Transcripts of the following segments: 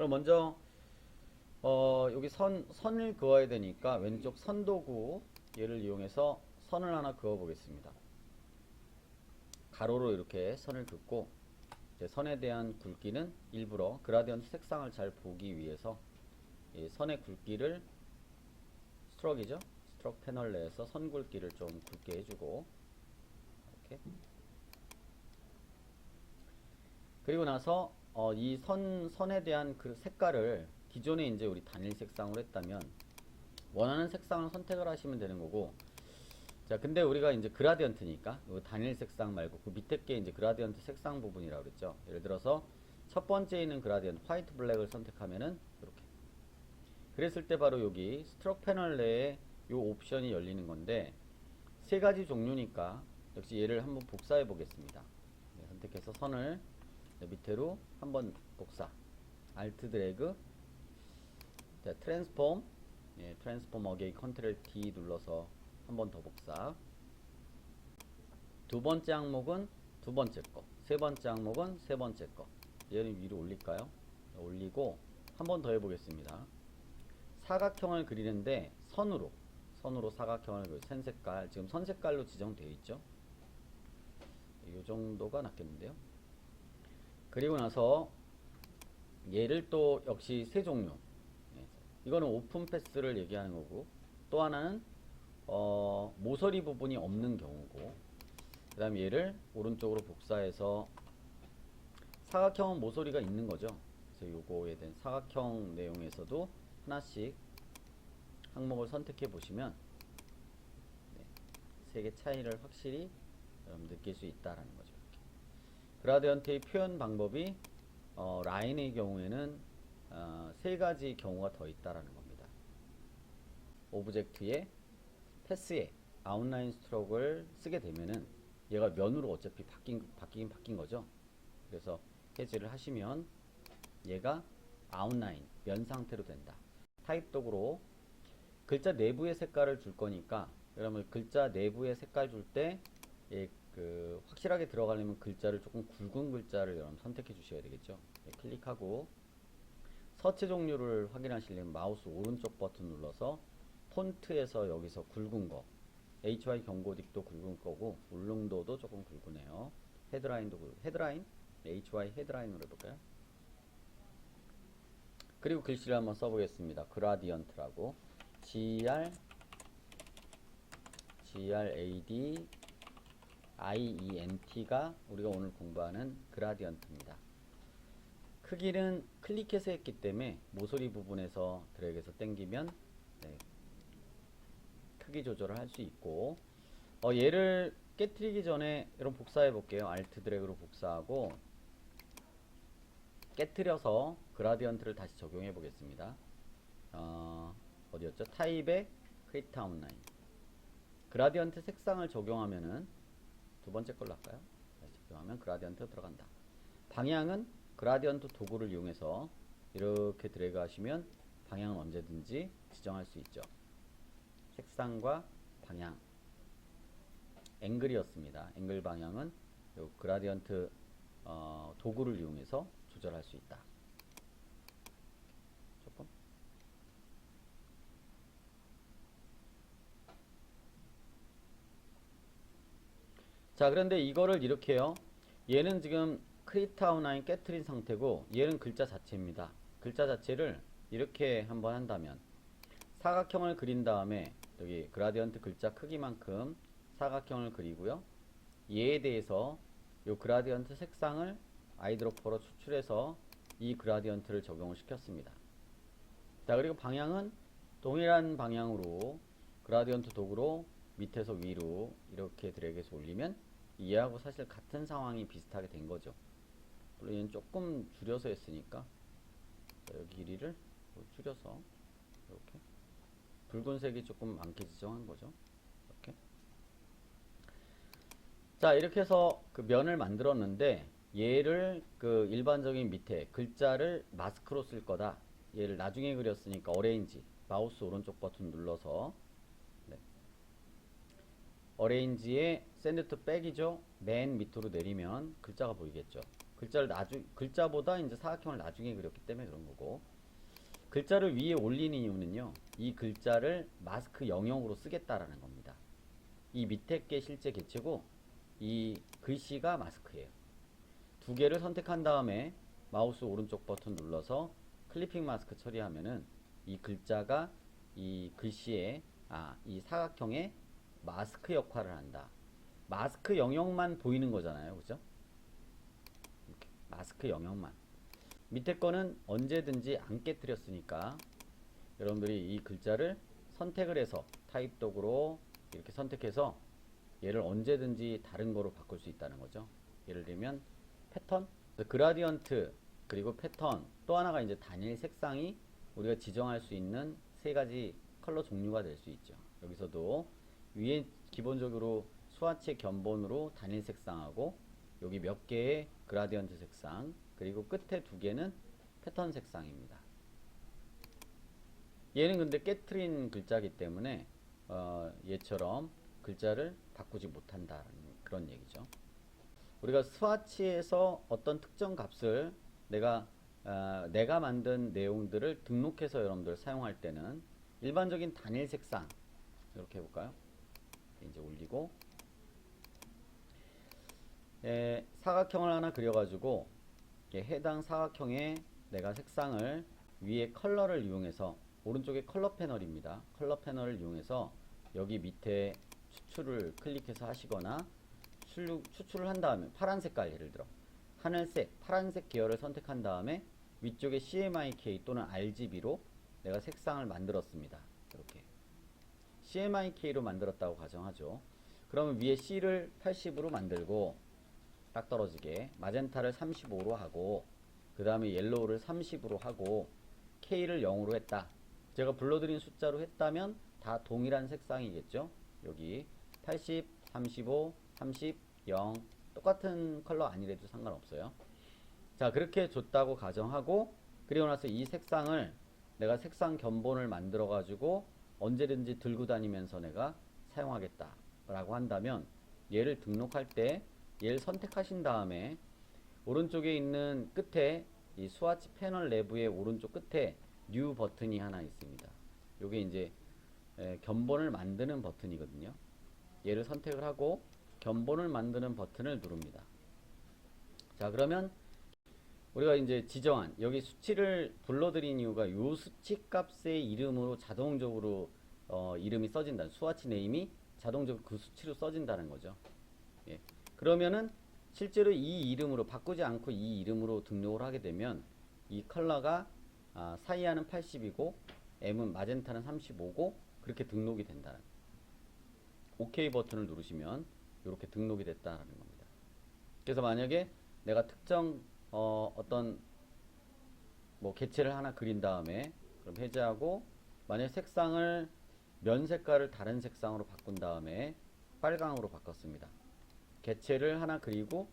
그럼 먼저 어, 여기 선 선을 그어야 되니까 왼쪽 선도구 얘를 이용해서 선을 하나 그어 보겠습니다. 가로로 이렇게 선을 긋고 선에 대한 굵기는 일부러 그라디언트 색상을 잘 보기 위해서 이 선의 굵기를 스트럭이죠. 스트럭 패널 내에서 선 굵기를 좀 굵게 해주고 이렇게 그리고 나서 어, 이 선, 선에 대한 그 색깔을 기존에 이제 우리 단일 색상으로 했다면 원하는 색상을 선택을 하시면 되는 거고 자 근데 우리가 이제 그라디언트니까 요 단일 색상 말고 그 밑에 게 이제 그라디언트 색상 부분이라고 그랬죠? 예를 들어서 첫 번째 있는 그라디언트 화이트 블랙을 선택하면은 이렇게. 그랬을 때 바로 여기 스트럭 패널 내에 요 옵션이 열리는 건데 세 가지 종류니까 역시 얘를 한번 복사해 보겠습니다. 네, 선택해서 선을 네, 밑으로 한번 복사. 알트 드래그 자 트랜스폼 예, 트랜스폼 어게인 컨트롤 D 눌러서 한 번 더 복사. 두 번째 항목은 두 번째 거 세 번째 항목은 세 번째 거. 얘는 위로 올릴까요? 올리고 한 번 더 해보겠습니다. 사각형을 그리는데 선으로 선으로 사각형을 그선 색깔. 지금 선 색깔로 지정되어 있죠? 이 정도가 낫겠는데요 그리고 나서 얘를 또 역시 세 종류. 예, 이거는 오픈 패스를 얘기하는 거고 또 하나는 어, 모서리 부분이 없는 경우고 그 다음에 얘를 오른쪽으로 복사해서 사각형은 모서리가 있는 거죠. 그래서 요거에 대한 사각형 내용에서도 하나씩 항목을 선택해 보시면 네, 색의 차이를 확실히 느낄 수 있다라는 거죠. 그라디언트의 표현 방법이 어, 라인의 경우에는 어, 세 가지 경우가 더 있다라는 겁니다. 오브젝트에 패스에 아웃라인 스트로크를 쓰게 되면은 얘가 면으로 어차피 바뀐 바뀌긴 바뀐 거죠. 그래서 해제를 하시면 얘가 아웃라인 면 상태로 된다. 타입 도구로 글자 내부의 색깔을 줄 거니까 여러분 글자 내부의 색깔 줄때 예, 그 확실하게 들어가려면 글자를 조금 굵은 글자를 여러분 선택해 주셔야 되겠죠. 예, 클릭하고 서체 종류를 확인하시려면 마우스 오른쪽 버튼 눌러서 폰트에서 여기서 굵은 거 HY 경고딕도 굵은 거고 울릉도도 조금 굵으네요. 헤드라인도 굵 헤드라인 HY 헤드라인으로 해볼까요? 그리고 글씨를 한번 써보겠습니다. 그라디언트라고 GR GRAD IENT가 우리가 오늘 공부하는 그라디언트입니다. 크기는 클릭해서 했기 때문에 모서리 부분에서 드래그해서 당기면 네, 크기 조절을 할 수 있고 어, 얘를 깨트리기 전에 여러분 복사해 볼게요. 알트 드래그로 복사하고 깨트려서 그라디언트를 다시 적용해 보겠습니다. 어, 어디였죠? 타입의 크리트 아웃라인 그라디언트 색상을 적용하면은 두 번째 걸로 할까요? 다시 적용하면 그라디언트 들어간다. 방향은 그라디언트 도구를 이용해서 이렇게 드래그 하시면 방향은 언제든지 지정할 수 있죠. 색상과 방향 앵글이었습니다. 앵글 방향은 요 그라디언트 어, 도구를 이용해서 조절할 수 있다. 조금 자 그런데 이거를 이렇게요. 얘는 지금 크리타우나인 깨트린 상태고 얘는 글자 자체입니다. 글자 자체를 이렇게 한번 한다면 사각형을 그린 다음에 여기 그라디언트 글자 크기만큼 사각형을 그리고요. 얘에 대해서 요 그라디언트 색상을 아이드로퍼로 추출해서 이 그라디언트를 적용을 시켰습니다. 자 그리고 방향은 동일한 방향으로 그라디언트 도구로 밑에서 위로 이렇게 드래그해서 올리면 얘하고 사실 같은 상황이 비슷하게 된 거죠. 물론 얘는 조금 줄여서 했으니까 자, 여기 길이를 뭐 줄여서 이렇게 붉은색이 조금 많게 지정한 거죠. 이렇게 자 이렇게 해서 그 면을 만들었는데 얘를 그 일반적인 밑에 글자를 마스크로 쓸 거다. 얘를 나중에 그렸으니까 어레인지 마우스 오른쪽 버튼 눌러서 네. 어레인지에 샌드 투 백이죠. 맨 밑으로 내리면 글자가 보이겠죠. 글자를 나중 글자보다 이제 사각형을 나중에 그렸기 때문에 그런 거고 글자를 위에 올리는 이유는요. 이 글자를 마스크 영역으로 쓰겠다라는 겁니다. 이 밑에 게 실제 개체고 이 글씨가 마스크예요. 두 개를 선택한 다음에 마우스 오른쪽 버튼 눌러서 클리핑 마스크 처리하면은 이 글자가 이 글씨에 아, 이 사각형의 마스크 역할을 한다. 마스크 영역만 보이는 거잖아요. 그죠? 이렇게 마스크 영역만. 밑에 거는 언제든지 안 깨뜨렸으니까 여러분들이 이 글자를 선택을 해서 타입 도구로 이렇게 선택해서 얘를 언제든지 다른 거로 바꿀 수 있다는 거죠. 예를 들면 패턴, 그라디언트 그리고 패턴 또 하나가 이제 단일 색상이 우리가 지정할 수 있는 세 가지 컬러 종류가 될 수 있죠. 여기서도 위에 기본적으로 수화체 견본으로 단일 색상하고 여기 몇 개의 그라디언트 색상 그리고 끝에 두 개는 패턴 색상입니다. 얘는 근데 깨트린 글자기 때문에 어, 얘처럼 글자를 바꾸지 못한다는 그런 얘기죠. 우리가 스와치에서 어떤 특정 값을 내가 어, 내가 만든 내용들을 등록해서 여러분들 사용할 때는 일반적인 단일 색상 이렇게 해볼까요? 이제 올리고 에, 사각형을 하나 그려가지고 예, 해당 사각형에 내가 색상을 위에 컬러를 이용해서 오른쪽에 컬러 패널입니다. 컬러 패널을 이용해서 여기 밑에 추출을 클릭해서 하시거나 추출을 한 다음에 파란 색깔 예를 들어 하늘색, 파란색 계열을 선택한 다음에 위쪽에 CMYK 또는 RGB로 내가 색상을 만들었습니다. 이렇게 CMYK로 만들었다고 가정하죠. 그러면 위에 C를 80으로 만들고 딱 떨어지게 마젠타를 35로 하고 그 다음에 옐로우를 30으로 하고 K를 0으로 했다. 제가 불러드린 숫자로 했다면 다 동일한 색상이겠죠. 여기 80, 35, 30, 0 똑같은 컬러 아니래도 상관없어요. 자 그렇게 줬다고 가정하고 그리고 나서 이 색상을 내가 색상 견본을 만들어 가지고 언제든지 들고 다니면서 내가 사용하겠다 라고 한다면 얘를 등록할 때 얘를 선택하신 다음에 오른쪽에 있는 끝에 이 스와치 패널 내부의 오른쪽 끝에 뉴 버튼이 하나 있습니다. 요게 이제 에, 견본을 만드는 버튼이거든요. 얘를 선택을 하고 견본을 만드는 버튼을 누릅니다. 자 그러면 우리가 이제 지정한 여기 수치를 불러드린 이유가 요 수치 값의 이름으로 자동적으로 어, 이름이 써진다. 수화치 네임이 자동적으로 그 수치로 써진다는 거죠. 예. 그러면은 실제로 이 이름으로 바꾸지 않고 이 이름으로 등록을 하게 되면 이 컬러가 아, 사이아는 80이고 M은 마젠타는 35고 그렇게 등록이 된다는 OK 버튼을 누르시면 이렇게 등록이 됐다는 겁니다. 그래서 만약에 내가 특정 어, 어떤 뭐 개체를 하나 그린 다음에 그럼 해제하고 만약 색상을 면 색깔을 다른 색상으로 바꾼 다음에 빨강으로 바꿨습니다. 개체를 하나 그리고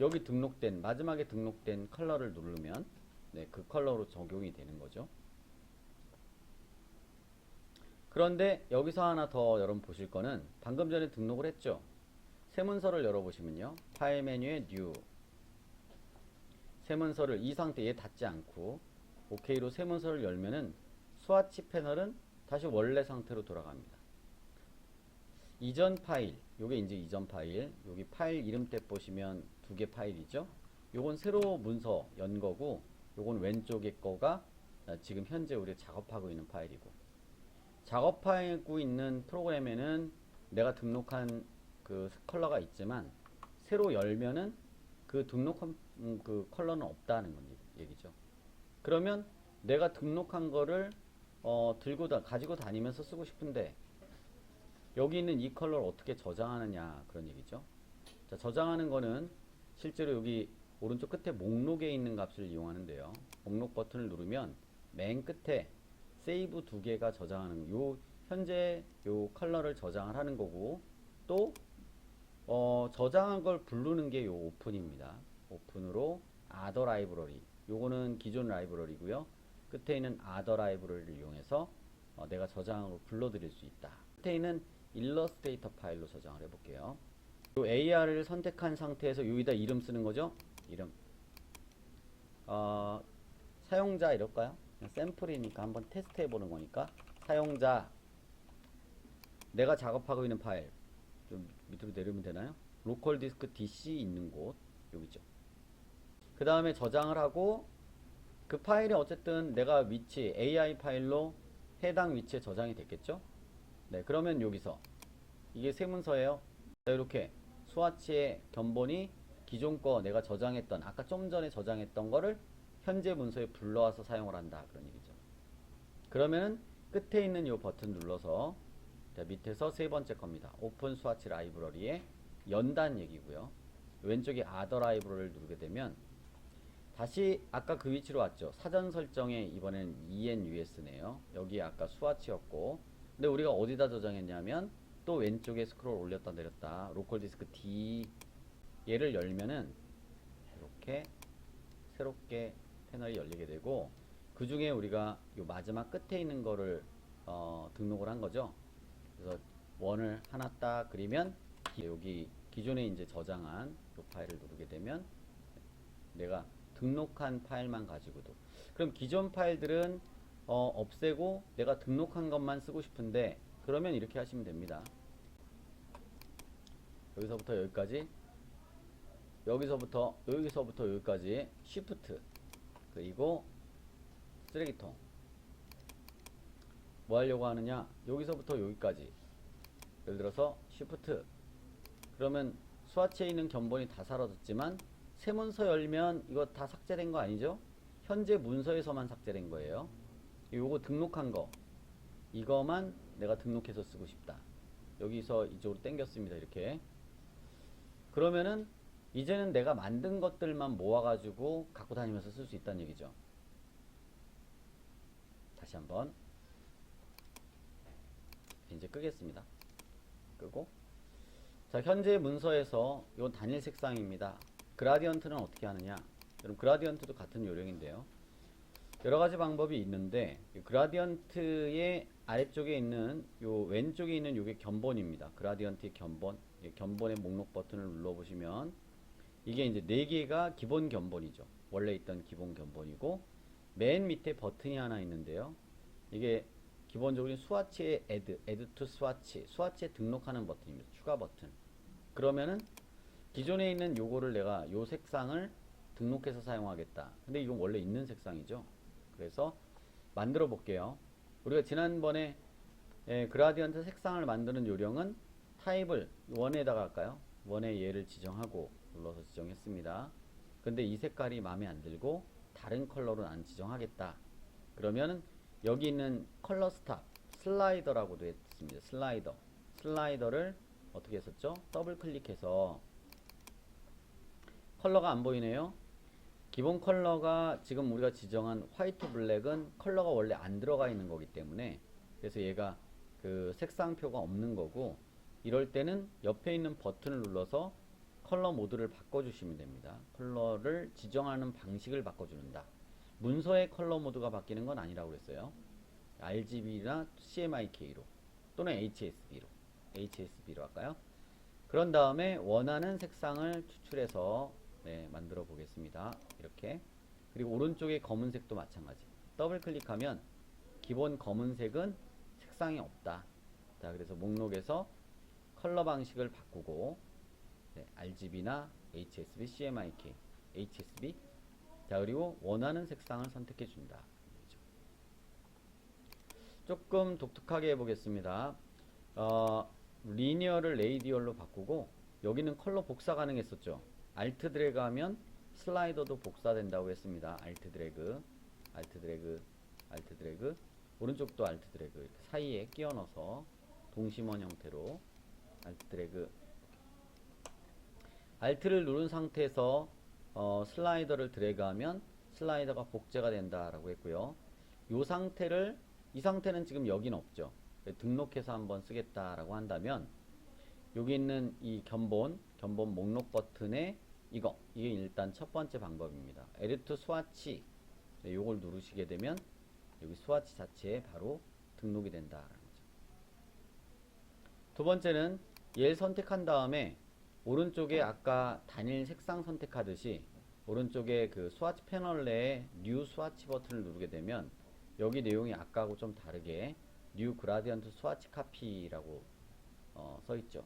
여기 등록된 마지막에 등록된 컬러를 누르면 네, 그 컬러로 적용이 되는 거죠. 그런데 여기서 하나 더 여러분 보실 거는 방금 전에 등록을 했죠. 새 문서를 열어보시면요. 파일 메뉴에 New 새 문서를 이 상태에 닫지 않고 OK로 새 문서를 열면은 스와치 패널은 다시 원래 상태로 돌아갑니다. 이전 파일, 요게 이제 이전 파일, 여기 파일 이름 때 보시면 두 개 파일이죠. 요건 새로 문서 연 거고, 요건 왼쪽에 거가 아, 지금 현재 우리 작업하고 있는 파일이고, 작업하고 있는 프로그램에는 내가 등록한 그 컬러가 있지만 새로 열면은 그 등록한 음, 그 컬러는 없다는 건 얘기죠. 그러면 내가 등록한 거를 어, 들고 다 가지고 다니면서 쓰고 싶은데 여기 있는 이 컬러를 어떻게 저장하느냐 그런 얘기죠. 자, 저장하는 거는 실제로 여기 오른쪽 끝에 목록에 있는 값을 이용하는데요. 목록 버튼을 누르면 맨 끝에 세이브 두 개가 저장하는 요 현재 요 컬러를 저장을 하는 거고 또 어, 저장한 걸 부르는 게 요 오픈입니다. 오픈으로 아더 라이브러리 요거는 기존 라이브러리고요. 끝에 있는 아더 라이브러리를 이용해서 어, 내가 저장으로 불러드릴 수 있다. 끝에 있는 일러스트레이터 파일로 저장을 해볼게요. 요 AR을 선택한 상태에서 여기다 이름 쓰는 거죠. 이름 어, 사용자 이럴까요? 샘플이니까 한번 테스트 해보는 거니까 사용자 내가 작업하고 있는 파일 좀 밑으로 내리면 되나요? 로컬 디스크 DC 있는 곳 여기죠. 그 다음에 저장을 하고 그 파일이 어쨌든 내가 위치 AI 파일로 해당 위치에 저장이 됐겠죠? 네, 그러면 여기서 이게 세문서예요. 자, 이렇게 스와치의 견본이 기존 거 내가 저장했던 아까 좀 전에 저장했던 거를 현재 문서에 불러와서 사용을 한다 그런 얘기죠. 그러면은 끝에 있는 이 버튼 눌러서 자, 밑에서 세 번째 겁니다. 오픈 스와치 라이브러리에 연단 얘기고요. 왼쪽에 아더 라이브러리를 누르게 되면 다시 아까 그 위치로 왔죠. 사전 설정에 이번엔 ENUS네요. 여기 아까 스와치였고 근데 우리가 어디다 저장했냐면 또 왼쪽에 스크롤 올렸다 내렸다 로컬 디스크 D 얘를 열면은 이렇게 새롭게 패널이 열리게 되고 그 중에 우리가 요 마지막 끝에 있는 거를 어, 등록을 한 거죠. 그래서 원을 하나 딱 그리면 기- 여기 기존에 이제 저장한 요 파일을 누르게 되면 내가 등록한 파일만 가지고도. 그럼 기존 파일들은 어, 없애고 내가 등록한 것만 쓰고 싶은데 그러면 이렇게 하시면 됩니다. 여기서부터 여기까지. 여기서부터 여기서부터 여기까지. 쉬프트 그리고 쓰레기통. 뭐 하려고 하느냐? 여기서부터 여기까지. 예를 들어서 쉬프트 그러면 스와치에 있는 견본이 다 사라졌지만 새 문서 열면 이거 다 삭제된 거 아니죠? 현재 문서에서만 삭제된 거예요. 요거 등록한 거 이거만 내가 등록해서 쓰고 싶다. 여기서 이쪽으로 당겼습니다. 이렇게 그러면은 이제는 내가 만든 것들만 모아가지고 갖고 다니면서 쓸 수 있다는 얘기죠. 다시 한번 이제 끄겠습니다. 끄고 자 현재 문서에서 이건 단일 색상입니다. 그라디언트는 어떻게 하느냐? 여러분 그라디언트도 같은 요령인데요. 여러 가지 방법이 있는데 이 그라디언트의 아래쪽에 있는 요 왼쪽에 있는 요게 견본입니다. 그라디언트의 견본. 이 견본의 목록 버튼을 눌러 보시면 이게 이제 네 개가 기본 견본이죠. 원래 있던 기본 견본이고 맨 밑에 버튼이 하나 있는데요. 이게 기본적으로 스와치의 add, add to 스와치, 스와치에 등록하는 버튼입니다. 추가 버튼. 그러면은 기존에 있는 요거를 내가 요 색상을 등록해서 사용하겠다. 근데 이건 원래 있는 색상이죠. 그래서 만들어 볼게요. 우리가 지난번에 예, 그라디언트 색상을 만드는 요령은 타입을 원에다가 할까요? 원에 얘를 지정하고 눌러서 지정했습니다. 근데 이 색깔이 마음에 안 들고 다른 컬러로 안 지정하겠다. 그러면은 여기 있는 컬러 스탑 슬라이더라고도 했습니다. 슬라이더. 슬라이더를 어떻게 했었죠? 더블 클릭해서 컬러가 안 보이네요. 기본 컬러가 지금 우리가 지정한 화이트 블랙은 컬러가 원래 안 들어가 있는 거기 때문에 그래서 얘가 그 색상표가 없는 거고 이럴 때는 옆에 있는 버튼을 눌러서 컬러 모드를 바꿔주시면 됩니다. 컬러를 지정하는 방식을 바꿔주는다. 문서의 컬러 모드가 바뀌는 건 아니라고 그랬어요. RGB나 CMYK로 또는 HSB로 HSB로 할까요? 그런 다음에 원하는 색상을 추출해서 네, 만들어 보겠습니다. 이렇게 그리고 오른쪽에 검은색도 마찬가지 더블 클릭하면 기본 검은색은 색상이 없다. 자 그래서 목록에서 컬러 방식을 바꾸고 네, RGB나 HSB, CMYK, HSB 자 그리고 원하는 색상을 선택해 준다. 조금 독특하게 해보겠습니다. 어, 리니어를 레이디얼로 바꾸고 여기는 컬러 복사 가능했었죠. 알트 드래그 하면 슬라이더도 복사된다고 했습니다. 알트 드래그, 알트 드래그, 알트 드래그, 오른쪽도 알트 드래그 이렇게 사이에 끼워 넣어서 동심원 형태로 알트 드래그 알트를 누른 상태에서 어, 슬라이더를 드래그하면 슬라이더가 복제가 된다라고 했고요. 이 상태를 이 상태는 지금 여긴 없죠. 등록해서 한번 쓰겠다라고 한다면 여기 있는 이 견본 견본 목록 버튼에 이거 이게 일단 첫 번째 방법입니다. 에디트 스와치 네, 요걸 누르시게 되면 여기 스와치 자체에 바로 등록이 된다라는 거죠. 두 번째는 얘를 선택한 다음에 오른쪽에 아까 단일 색상 선택하듯이 오른쪽에 그 스와치 패널 내에 뉴 스와치 버튼을 누르게 되면 여기 내용이 아까하고 좀 다르게 뉴 그라디언트 스와치 카피라고 어, 써 있죠.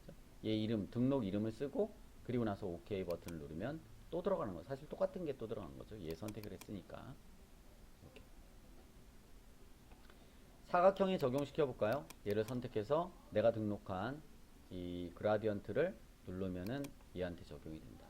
그죠? 얘 이름 등록 이름을 쓰고 그리고 나서 OK 버튼을 누르면 또 들어가는 거. 사실 똑같은 게 또 들어간 거죠. 얘 선택을 했으니까. 이렇게. 사각형에 적용시켜 볼까요? 얘를 선택해서 내가 등록한 이 그라디언트를 누르면은 얘한테 적용이 된다.